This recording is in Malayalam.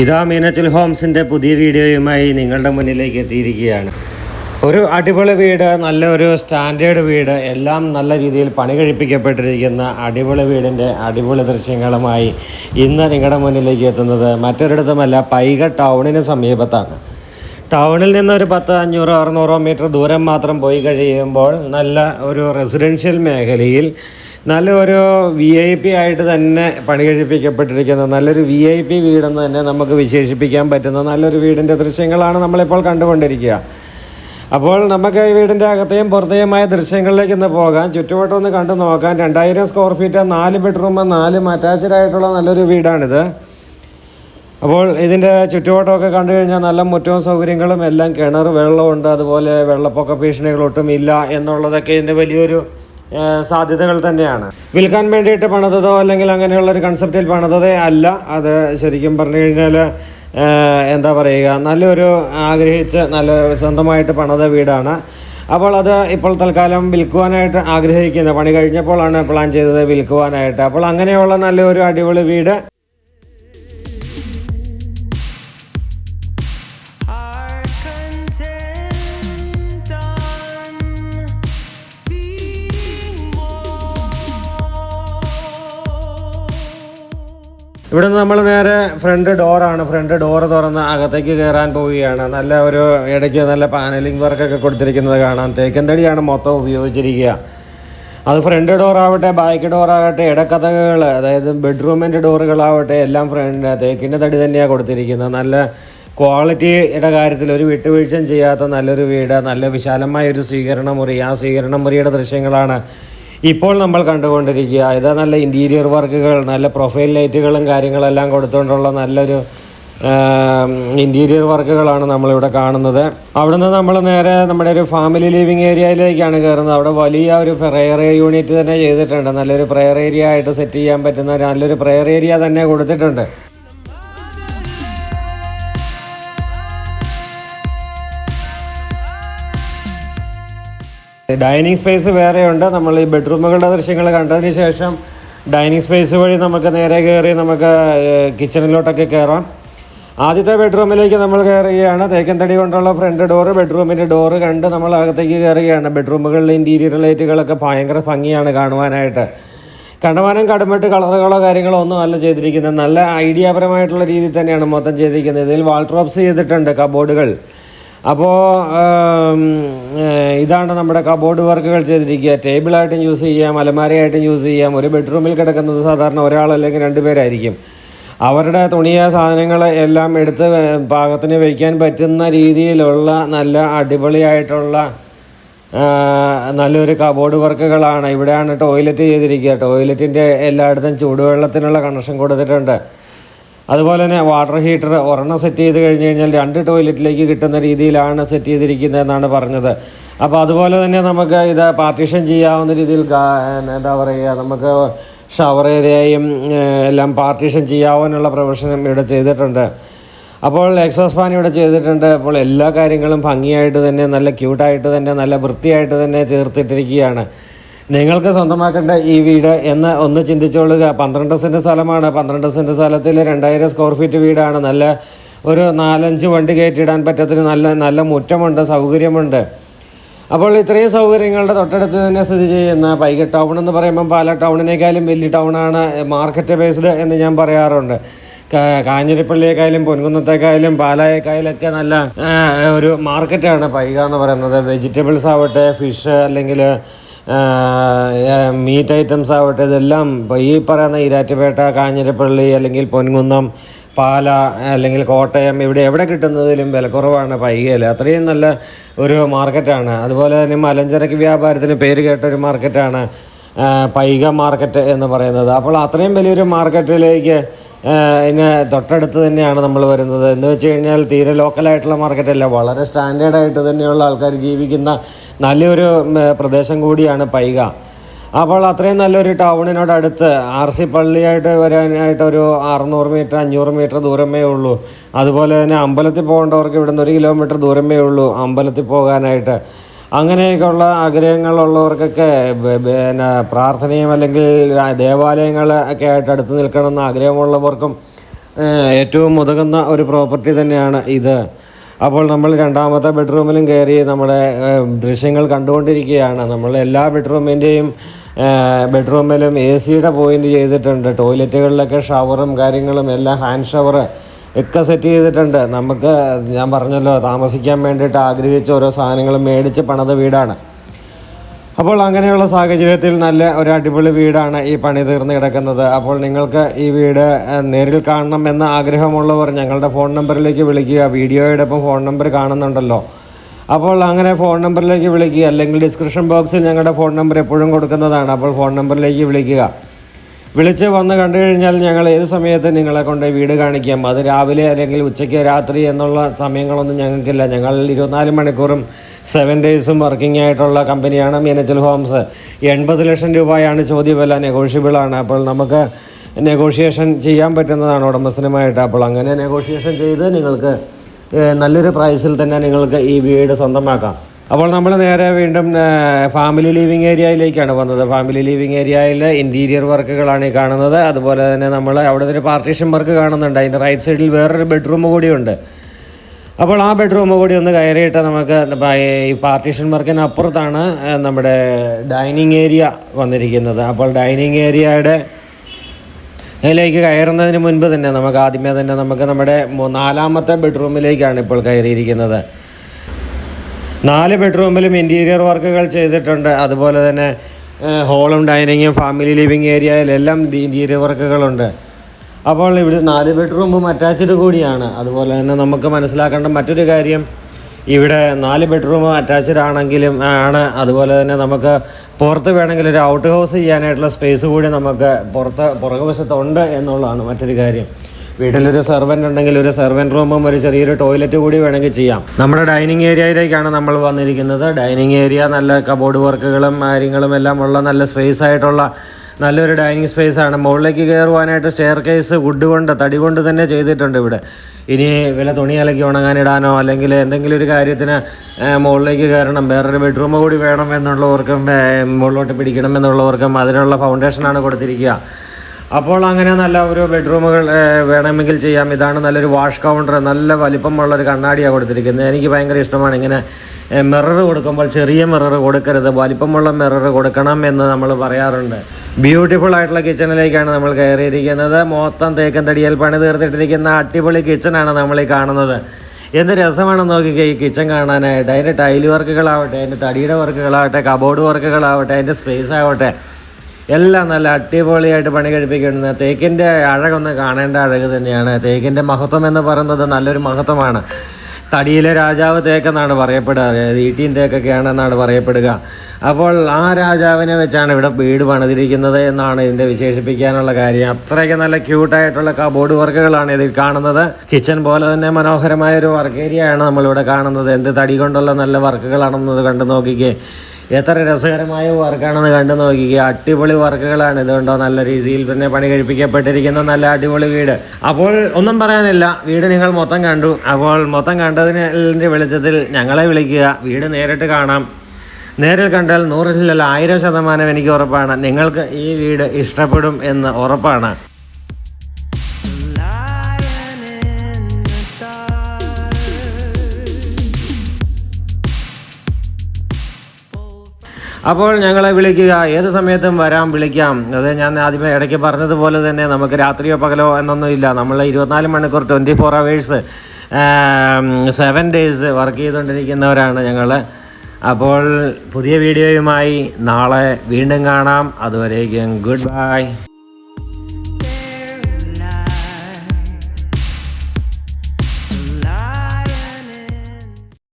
ഇതാ മീനച്ചൽ ഹോംസിന്റെ പുതിയ വീഡിയോയുമായി നിങ്ങളുടെ മുന്നിലേക്ക് എത്തിയിരിക്കുകയാണ്. ഒരു അടിപൊളി വീട് നല്ലൊരു സ്റ്റാൻഡേർഡ് വീട് എല്ലാം നല്ല രീതിയിൽ പണി കഴിപ്പിക്കപ്പെട്ടിരിക്കുന്ന അടിപൊളി വീടിന്റെ അടിപൊളി ദൃശ്യങ്ങളുമായി ഇന്ന് നിങ്ങളുടെ മുന്നിലേക്ക് എത്തുന്നത് മറ്റൊരിടത്തുമല്ല പൈക ടൗണിന് സമീപത്താണ്. ടൗണിൽ നിന്ന് ഒരു പത്ത് അഞ്ഞൂറോ അറുന്നൂറോ മീറ്റർ ദൂരം മാത്രം പോയി കഴിയുമ്പോൾ നല്ല ഒരു റെസിഡൻഷ്യൽ മേഖലയിൽ നല്ലൊരു വി ഐ പി ആയിട്ട് തന്നെ പണി കഴിപ്പിക്കപ്പെട്ടിരിക്കുന്ന നല്ലൊരു വി ഐ പി വീടെന്ന് തന്നെ നമുക്ക് വിശേഷിപ്പിക്കാൻ പറ്റുന്ന നല്ലൊരു വീടിന്റെ ദൃശ്യങ്ങളാണ് നമ്മളിപ്പോൾ കണ്ടുകൊണ്ടിരിക്കുക. അപ്പോൾ നമുക്ക് ഈ വീടിന്റെ അകത്തെയും പുറത്തെയുമായ ദൃശ്യങ്ങളിലേക്ക് ഇന്ന് പോകാം. ചുറ്റുവട്ടം ഒന്ന് കണ്ടു നോക്കാം. രണ്ടായിരം സ്ക്വയർ ഫീറ്റ് നാല് ബെഡ്റൂം നാലും അറ്റാച്ച്ഡ് ആയിട്ടുള്ള നല്ലൊരു വീടാണിത്. അപ്പോൾ ഇതിന്റെ ചുറ്റുവട്ടമൊക്കെ കണ്ടു കഴിഞ്ഞാൽ നല്ല മുറ്റവും സൗകര്യങ്ങളും എല്ലാം കിണർ വെള്ളമുണ്ട്. അതുപോലെ വെള്ളപ്പൊക്ക ഭീഷണികളൊട്ടും ഇല്ല എന്നുള്ളതൊക്കെ ഇതിന്റെ വലിയൊരു സാധ്യതകൾ തന്നെയാണ്. വിൽക്കാൻ വേണ്ടിയിട്ട് പണിതതോ അല്ലെങ്കിൽ അങ്ങനെയുള്ള ഒരു കൺസെപ്റ്റിൽ പണിതതേ അല്ല. അത് ശരിക്കും പറഞ്ഞു കഴിഞ്ഞാൽ എന്താ പറയുക നല്ലൊരു ആഗ്രഹിച്ച് നല്ല സ്വന്തമായിട്ട് പണിത വീടാണ്. അപ്പോൾ അത് ഇപ്പോൾ തൽക്കാലം വിൽക്കുവാനായിട്ട് ആഗ്രഹിക്കുന്ന. പണി കഴിഞ്ഞപ്പോഴാണ് പ്ലാൻ ചെയ്തത് വിൽക്കുവാനായിട്ട്. അപ്പോൾ അങ്ങനെയുള്ള നല്ലൊരു അടിപൊളി വീട് ഇവിടെ നമ്മൾ നേരെ ഫ്രണ്ട് ഡോറാണ് ഫ്രണ്ട് ഡോറ് തുറന്ന് അകത്തേക്ക് കയറാൻ പോവുകയാണ്. നല്ല ഒരു ഇടയ്ക്ക് നല്ല പാനലിംഗ് വർക്കൊക്കെ കൊടുത്തിരിക്കുന്നത് കാണാം. തേക്കന്തടിയാണ് മൊത്തം ഉപയോഗിച്ചിരിക്കുക. അത് ഫ്രണ്ട് ഡോറാവട്ടെ ബാക്ക് ഡോറാകട്ടെ ഇടക്കഥകൾ അതായത് ബെഡ്റൂമിന്റെ ഡോറുകളാവട്ടെ എല്ലാം ഫ്രണ്ട് തേക്കിന്റെ തടി തന്നെയാണ് കൊടുത്തിരിക്കുന്നത്. നല്ല ക്വാളിറ്റിയുടെ കാര്യത്തിൽ ഒരു വിട്ടുവീഴ്ചയും ചെയ്യാത്ത നല്ലൊരു വീട് നല്ല വിശാലമായ ഒരു സ്വീകരണ മുറി ആ സ്വീകരണ മുറിയുടെ ദൃശ്യങ്ങളാണ് ഇപ്പോൾ നമ്മൾ കണ്ടുകൊണ്ടിരിക്കുക ഇത് നല്ല ഇന്റീരിയർ വർക്കുകൾ നല്ല പ്രൊഫൈൽ ലൈറ്റുകളും കാര്യങ്ങളെല്ലാം കൊടുത്തുകൊണ്ടുള്ള നല്ലൊരു ഇന്റീരിയർ വർക്കുകളാണ് നമ്മളിവിടെ കാണുന്നത്. അവിടുന്ന് നമ്മൾ നേരെ നമ്മുടെ ഒരു ഫാമിലി ലിവിങ് ഏരിയയിലേക്കാണ് കയറുന്നത്. അവിടെ വലിയ ഒരു പ്രെയർ യൂണിറ്റ് തന്നെ ചെയ്തിട്ടുണ്ട്. നല്ലൊരു പ്രെയർ ഏരിയ ആയിട്ട് സെറ്റ് ചെയ്യാൻ പറ്റുന്ന നല്ലൊരു പ്രെയർ ഏരിയ തന്നെ കൊടുത്തിട്ടുണ്ട്. ഡൈനിങ് സ്പേസ് വേറെയുണ്ട്. നമ്മൾ ഈ ബെഡ്റൂമുകളുടെ ദൃശ്യങ്ങൾ കണ്ടതിന് ശേഷം ഡൈനിങ് സ്പേസ് വഴി നമുക്ക് നേരെ കയറി നമുക്ക് കിച്ചണിലോട്ടൊക്കെ കയറാം. ആദ്യത്തെ ബെഡ്റൂമിലേക്ക് നമ്മൾ കയറുകയാണ്. തേക്കൻ തടി കൊണ്ടുള്ള ഫ്രണ്ട് ഡോറ് ബെഡ്റൂമിന്റെ ഡോറ് കണ്ട് നമ്മൾ അകത്തേക്ക് കയറുകയാണ്. ബെഡ്റൂമുകളിലെ ഇന്റീരിയർ ലൈറ്റുകളൊക്കെ ഭയങ്കര ഭംഗിയാണ് കാണുവാനായിട്ട്. കണ്ടമാനം കടുമിട്ട് കളറുകളോ കാര്യങ്ങളോ ഒന്നും അല്ല ചെയ്തിരിക്കുന്നത്. നല്ല ഐഡിയാപരമായിട്ടുള്ള രീതിയിൽ തന്നെയാണ് മൊത്തം ചെയ്തിരിക്കുന്നത്. ഇതിൽ വാൾട്രോപ്സ് ചെയ്തിട്ടുണ്ട് കബോർഡുകൾ അപ്പോൾ ഇതാണ് നമ്മുടെ കബോർഡ് വർക്കുകൾ ചെയ്തിരിക്കുക. ടേബിളായിട്ടും യൂസ് ചെയ്യാം അലമാരയായിട്ടും യൂസ് ചെയ്യാം. ഒരു ബെഡ്റൂമിൽ കിടക്കുന്നത് സാധാരണ ഒരാൾ അല്ലെങ്കിൽ രണ്ട് പേരായിരിക്കും. അവരുടെ തുണിയ സാധനങ്ങൾ എല്ലാം എടുത്ത് പാകത്തിന് വയ്ക്കാൻ പറ്റുന്ന രീതിയിലുള്ള നല്ല അടിപൊളിയായിട്ടുള്ള നല്ലൊരു കബോർഡ് വർക്കുകളാണ് ഇവിടെയാണ് ടോയ്ലറ്റ് ചെയ്തിരിക്കുക. ടോയ്ലറ്റിന്റെ എല്ലായിടത്തും ചൂടുവെള്ളത്തിനുള്ള കണക്ഷൻ കൊടുത്തിട്ടുണ്ട്. അതുപോലെ തന്നെ വാട്ടർ ഹീറ്റർ ഒരെണ്ണം സെറ്റ് ചെയ്ത് കഴിഞ്ഞ് കഴിഞ്ഞാൽ രണ്ട് ടോയ്ലറ്റിലേക്ക് കിട്ടുന്ന രീതിയിലാണ് സെറ്റ് ചെയ്തിരിക്കുന്നത് എന്നാണ് പറഞ്ഞത്. അപ്പോൾ അതുപോലെ തന്നെ നമുക്ക് ഇത് പാർട്ടീഷൻ ചെയ്യാവുന്ന രീതിയിൽ എന്താ പറയുക നമുക്ക് ഷവർ ഏരിയയും എല്ലാം പാർട്ടീഷൻ ചെയ്യാവാനുള്ള പ്രൊവിഷനും ഇവിടെ ചെയ്തിട്ടുണ്ട്. അപ്പോൾ എക്സോസ് ഫാൻ ഇവിടെ ചെയ്തിട്ടുണ്ട്. അപ്പോൾ എല്ലാ കാര്യങ്ങളും ഭംഗിയായിട്ട് തന്നെ നല്ല ക്യൂട്ടായിട്ട് തന്നെ നല്ല വൃത്തിയായിട്ട് തന്നെ ചേർത്തിട്ടിരിക്കുകയാണ്. നിങ്ങൾക്ക് സ്വന്തമാക്കേണ്ട ഈ വീട് എന്ന് ഒന്ന് ചിന്തിച്ചോളുക. പന്ത്രണ്ട് സെന്റ് സ്ഥലമാണ്. പന്ത്രണ്ട് സെന്റ് സ്ഥലത്തിൽ രണ്ടായിരം സ്ക്വയർ ഫീറ്റ് വീടാണ്. നല്ല ഒരു നാലഞ്ച് വണ്ടി കയറ്റിയിടാൻ പറ്റത്തിന് നല്ല നല്ല മുറ്റമുണ്ട് സൗകര്യമുണ്ട്. അപ്പോൾ ഇത്രയും സൗകര്യങ്ങളുടെ തൊട്ടടുത്ത് തന്നെ സ്ഥിതി ചെയ്യുന്ന പൈക ടൗൺ എന്ന് പറയുമ്പോൾ പാല ടൗണിനേക്കാളും വലിയ ടൗണാണ് മാർക്കറ്റ് ബേസ്ഡ് എന്ന് ഞാൻ പറയാറുണ്ട്. കാഞ്ഞിരപ്പള്ളിയേക്കായാലും പൊൻകുന്നത്തേക്കായാലും പാലായേക്കാളൊക്കെ നല്ല ഒരു മാർക്കറ്റാണ് പൈക എന്ന് പറയുന്നത്. വെജിറ്റബിൾസ് ആവട്ടെ ഫിഷ് അല്ലെങ്കിൽ മീറ്റ് ഐറ്റംസ് ആവട്ടെ ഇതെല്ലാം ഇപ്പോൾ ഈ പറയുന്ന ഈരാറ്റുപേട്ട കാഞ്ഞിരപ്പള്ളി അല്ലെങ്കിൽ പൊൻകുന്നം പാല അല്ലെങ്കിൽ കോട്ടയം ഇവിടെ എവിടെ കിട്ടുന്നതിലും വിലക്കുറവാണ് പൈകയിൽ അത്രയും നല്ല ഒരു മാർക്കറ്റാണ്. അതുപോലെ തന്നെ മലഞ്ചരക്ക് വ്യാപാരത്തിന് പേര് കേട്ട ഒരു മാർക്കറ്റാണ് പൈക മാർക്കറ്റ് എന്ന് പറയുന്നത്. അപ്പോൾ അത്രയും വലിയൊരു മാർക്കറ്റിലേക്ക് ഇതിന് തൊട്ടടുത്ത് തന്നെയാണ് നമ്മൾ വരുന്നത്. എന്ന് വെച്ച് കഴിഞ്ഞാൽ തീരെ ലോക്കലായിട്ടുള്ള മാർക്കറ്റല്ല വളരെ സ്റ്റാൻഡേർഡായിട്ട് തന്നെയുള്ള ആൾക്കാർ ജീവിക്കുന്ന നല്ലൊരു പ്രദേശം കൂടിയാണ് പൈക. അപ്പോൾ അത്രയും നല്ലൊരു ടൗണിനോട് അടുത്ത് ആർ സി പള്ളിയായിട്ട് വരാനായിട്ട് ഒരു അറുന്നൂറ് മീറ്റർ അഞ്ഞൂറ് മീറ്റർ ദൂരമേ ഉള്ളൂ. അതുപോലെ തന്നെ അമ്പലത്തിൽ പോകേണ്ടവർക്ക് ഇവിടുന്ന് ഒരു കിലോമീറ്റർ ദൂരമേ ഉള്ളൂ അമ്പലത്തിൽ പോകാനായിട്ട്. അങ്ങനെയൊക്കെയുള്ള ആഗ്രഹങ്ങളുള്ളവർക്കൊക്കെ പിന്നെ പ്രാർത്ഥനയും അല്ലെങ്കിൽ ദേവാലയങ്ങൾ ഒക്കെ ആയിട്ട് അടുത്ത് നിൽക്കണമെന്ന് ആഗ്രഹമുള്ളവർക്കും ഏറ്റവും ഉതകുന്ന ഒരു പ്രോപ്പർട്ടി തന്നെയാണ് ഇത്. അപ്പോൾ നമ്മൾ രണ്ടാമത്തെ ബെഡ്റൂമിലും കയറി നമ്മുടെ ദൃശ്യങ്ങൾ കണ്ടുകൊണ്ടിരിക്കുകയാണ്. നമ്മൾ എല്ലാ ബെഡ്റൂമിന്റെയും ബെഡ്റൂമിലും എ സിയുടെ പോയിന്റ് ചെയ്തിട്ടുണ്ട്. ടോയ്ലറ്റുകളിലൊക്കെ ഷവറും കാര്യങ്ങളും എല്ലാം ഹാൻഡ് ഷവർ ഒക്കെ സെറ്റ് ചെയ്തിട്ടുണ്ട്. നമുക്ക് ഞാൻ പറഞ്ഞല്ലോ താമസിക്കാൻ വേണ്ടിയിട്ട് ആഗ്രഹിച്ച ഓരോ സാധനങ്ങളും മേടിച്ച് പണിത വീടാണ്. അപ്പോൾ അങ്ങനെയുള്ള സാഹചര്യത്തിൽ നല്ല ഒരു അടിപൊളി വീടാണ് ഈ പണി തീർന്നു കിടക്കുന്നത്. അപ്പോൾ നിങ്ങൾക്ക് ഈ വീട് നേരിൽ കാണണം എന്ന ആഗ്രഹമുള്ളവർ ഞങ്ങളുടെ ഫോൺ നമ്പറിലേക്ക് വിളിക്കുക. വീഡിയോയുടെ ഒപ്പം ഫോൺ നമ്പർ കാണുന്നുണ്ടല്ലോ. അപ്പോൾ അങ്ങനെ ഫോൺ നമ്പറിലേക്ക് വിളിക്കുക. അല്ലെങ്കിൽ ഡിസ്ക്രിപ്ഷൻ ബോക്സിൽ ഞങ്ങളുടെ ഫോൺ നമ്പർ എപ്പോഴും കൊടുക്കുന്നതാണ്. അപ്പോൾ ഫോൺ നമ്പറിലേക്ക് വിളിക്കുക. വിളിച്ച് വന്ന് കണ്ടു കഴിഞ്ഞാൽ ഞങ്ങൾ ഏത് സമയത്ത് നിങ്ങളെ കൊണ്ട് വീട് കാണിക്കാം? അത് രാവിലെ അല്ലെങ്കിൽ ഉച്ചയ്ക്ക് രാത്രി എന്നുള്ള സമയങ്ങളൊന്നും ഞങ്ങൾക്കില്ല. ഞങ്ങൾ ഇരുപത്തിനാല് മണിക്കൂറും സെവൻ ഡേയ്സും വർക്കിംഗ് ആയിട്ടുള്ള കമ്പനിയാണ് മീനച്ചൽ ഹോംസ് എൺപത് ലക്ഷം രൂപയാണ് ചോദ്യവില നെഗോഷ്യബിൾ ആണ്. അപ്പോൾ നമുക്ക് നെഗോഷിയേഷൻ ചെയ്യാൻ പറ്റുന്നതാണ് ഉടമസ്ഥനുമായിട്ട്. അപ്പോൾ അങ്ങനെ നെഗോഷിയേഷൻ ചെയ്ത് നിങ്ങൾക്ക് നല്ലൊരു പ്രൈസിൽ തന്നെ നിങ്ങൾക്ക് ഈ വീട് സ്വന്തമാക്കാം. അപ്പോൾ നമ്മൾ നേരെ വീണ്ടും ഫാമിലി ലിവിങ് ഏരിയയിലേക്കാണ് വന്നത് ഫാമിലി ലിവിങ് ഏരിയയിൽ ഇന്റീരിയർ വർക്കുകളാണ് ഈ കാണുന്നത്. അതുപോലെ തന്നെ നമ്മൾ അവിടെ ഒരു പാർട്ടീഷൻ വർക്ക് കാണുന്നുണ്ട്. അതിന്റെ റൈറ്റ് സൈഡിൽ വേറൊരു ബെഡ്റൂം കൂടിയുണ്ട് അപ്പോൾ ആ ബെഡ്റൂം കൂടി ഒന്ന് കയറിയിട്ട് നമുക്ക് ഈ പാർട്ടീഷൻ വർക്കിന് അപ്പുറത്താണ് നമ്മുടെ ഡൈനിങ് ഏരിയ വന്നിരിക്കുന്നത്. അപ്പോൾ ഡൈനിങ് ഏരിയയുടെ അതിലേക്ക് കയറുന്നതിന് മുൻപ് തന്നെ നമുക്ക് ആദ്യമേ തന്നെ നമുക്ക് നമ്മുടെ നാലാമത്തെ ബെഡ്റൂമിലേക്കാണ് ഇപ്പോൾ കയറിയിരിക്കുന്നത്. നാല് ബെഡ്റൂമിലും ഇന്റീരിയർ വർക്കുകൾ ചെയ്തിട്ടുണ്ട്. അതുപോലെ തന്നെ ഹോളും ഡൈനിങ്ങും ഫാമിലി ലിവിങ് ഏരിയയിലെല്ലാം ഇന്റീരിയർ വർക്കുകളുണ്ട് അപ്പോൾ ഇവിടെ നാല് ബെഡ്റൂമും അറ്റാച്ച്ഡ് കൂടിയാണ്. അതുപോലെ തന്നെ നമുക്ക് മനസ്സിലാക്കേണ്ട മറ്റൊരു കാര്യം ഇവിടെ നാല് ബെഡ്റൂമും അറ്റാച്ച്ഡ് ആണെങ്കിലും ആണ്. അതുപോലെ തന്നെ നമുക്ക് പുറത്ത് വേണമെങ്കിൽ ഒരു ഔട്ട് ഹൗസ് ചെയ്യാനായിട്ടുള്ള സ്പേസ് കൂടി നമുക്ക് പുറത്ത് പുറകുവശത്തുണ്ട് എന്നുള്ളതാണ് മറ്റൊരു കാര്യം. വീട്ടിലൊരു സെർവന്റ് ഉണ്ടെങ്കിൽ ഒരു സെർവന്റ് റൂമും ഒരു ചെറിയൊരു ടോയ്ലറ്റ് കൂടി വേണമെങ്കിൽ ചെയ്യാം. നമ്മുടെ ഡൈനിങ് ഏരിയയിലേക്കാണ് നമ്മൾ വന്നിരിക്കുന്നത്. ഡൈനിങ് ഏരിയ നല്ല കബോർഡ് വർക്കുകളും കാര്യങ്ങളും എല്ലാം ഉള്ള നല്ല സ്പേസ് ആയിട്ടുള്ള നല്ലൊരു ഡൈനിങ് സ്പേസ് ആണ്. മുകളിലേക്ക് കയറുവാനായിട്ട് സ്റ്റെയർ കേസ് വുഡ് കൊണ്ട് തടി കൊണ്ട് തന്നെ ചെയ്തിട്ടുണ്ട് ഇവിടെ. ഇനി വില തുണി അലക്കി ഉണങ്ങാനിടാനോ അല്ലെങ്കിൽ എന്തെങ്കിലും ഒരു കാര്യത്തിന് മുകളിലേക്ക് കയറണം. വേറൊരു ബെഡ്റൂം കൂടി വേണം എന്നുള്ളവർക്കും മുകളിലോട്ട് പിടിക്കണം എന്നുള്ളവർക്കും അതിനുള്ള ഫൗണ്ടേഷനാണ് കൊടുത്തിരിക്കുക. അപ്പോൾ അങ്ങനെ നല്ല ഒരു ബെഡ്റൂമുകൾ വേണമെങ്കിൽ ചെയ്യാം. ഇതാണ് നല്ലൊരു വാഷ് കൗണ്ടർ നല്ല വലിപ്പമുള്ള ഒരു കണ്ണാടിയാണ് കൊടുത്തിരിക്കുന്നത്. എനിക്ക് ഭയങ്കര ഇഷ്ടമാണ് ഇങ്ങനെ മിറർ കൊടുക്കുമ്പോൾ ചെറിയ മിറർ കൊടുക്കരുത്. വലിപ്പമുള്ള മിറർ കൊടുക്കണം എന്ന് നമ്മൾ പറയാറുണ്ട്. ബ്യൂട്ടിഫുൾ ആയിട്ടുള്ള കിച്ചണിലേക്കാണ് നമ്മൾ കയറിയിരിക്കുന്നത്. മൊത്തം തേക്കൻ തടിയൽ പണി തീർത്തിട്ടിരിക്കുന്ന അടിപൊളി കിച്ചണാണ് നമ്മൾ ഈ കാണുന്നത്. എന്ത് രസമാണ് നോക്കിക്കേ ഈ കിച്ചൺ കാണാനായിട്ട്. അതിന്റെ ടൈൽ വർക്കുകളാവട്ടെ അതിന്റെ തടിയുടെ വർക്കുകളാവട്ടെ കബോർഡ് വർക്കുകളാവട്ടെ അതിന്റെ സ്പേസ് ആവട്ടെ. എല്ലാം നല്ല അടിപൊളിയായിട്ട് പണി കഴിപ്പിക്കുന്നത് തേക്കിന്റെ അഴകൊന്ന് കാണേണ്ട അഴക് തന്നെയാണ്. തേക്കിന്റെ മഹത്വം എന്ന് പറയുന്നത് നല്ലൊരു മഹത്വമാണ്. തടിയിലെ രാജാവ് തേക്കെന്നാണ് പറയപ്പെടുക. ഈട്ടിയും തേക്കൊക്കെയാണെന്നാണ് പറയപ്പെടുക. അപ്പോൾ ആ രാജാവിനെ വെച്ചാണ് ഇവിടെ വീട് പണിതിരിക്കുന്നത് എന്നാണ് ഇതിന്റെ വിശേഷിപ്പിക്കാനുള്ള കാര്യം. അത്രയ്ക്ക് നല്ല ക്യൂട്ടായിട്ടുള്ള കബോർഡ് വർക്കുകളാണ് ഇതിൽ കാണുന്നത്. കിച്ചൺ പോലെ തന്നെ മനോഹരമായ ഒരു വർക്ക് ഏരിയയാണ് നമ്മളിവിടെ കാണുന്നത്. എന്ത് തടി കൊണ്ടുള്ള നല്ല വർക്കുകളാണെന്നത് കണ്ടു നോക്കിക്കേ. എത്ര രസകരമായ വർക്കാണെന്ന് കണ്ടു നോക്കിക്കുക അടിപൊളി വർക്കുകളാണ് ഇതുകൊണ്ടോ നല്ല രീതിയിൽ തന്നെ പണി കഴിപ്പിക്കപ്പെട്ടിരിക്കുന്ന നല്ല അടിപൊളി വീട്. അപ്പോൾ ഒന്നും പറയാനില്ല വീട് നിങ്ങൾ മൊത്തം കണ്ടു. അപ്പോൾ മൊത്തം കണ്ടതിന്റെ വെളിച്ചത്തിൽ ഞങ്ങളെ വിളിക്കുക വീട് നേരിട്ട് കാണാം. നേരിൽ കണ്ടാൽ നൂറിലല്ല ആയിരം ശതമാനം എനിക്ക് ഉറപ്പാണ്. നിങ്ങൾക്ക് ഈ വീട് ഇഷ്ടപ്പെടും എന്ന് ഉറപ്പാണ്. അപ്പോൾ ഞങ്ങളെ വിളിക്കുക. ഏത് സമയത്തും വരാൻ വിളിക്കാം. അത് ഞാൻ ആദ്യമേ ഇടയ്ക്ക് പറഞ്ഞതുപോലെ തന്നെ നമുക്ക് രാത്രിയോ പകലോ എന്നൊന്നുമില്ല. നമ്മൾ ഇരുപത്തിനാല് മണിക്കൂർ twenty four hours seven days work ചെയ്തുകൊണ്ടിരിക്കുന്നവരാണ് ഞങ്ങൾ അപ്പോൾ പുതിയ വീഡിയോയുമായി നാളെ വീണ്ടും കാണാം. അതുവരേക്കും ഗുഡ് ബൈ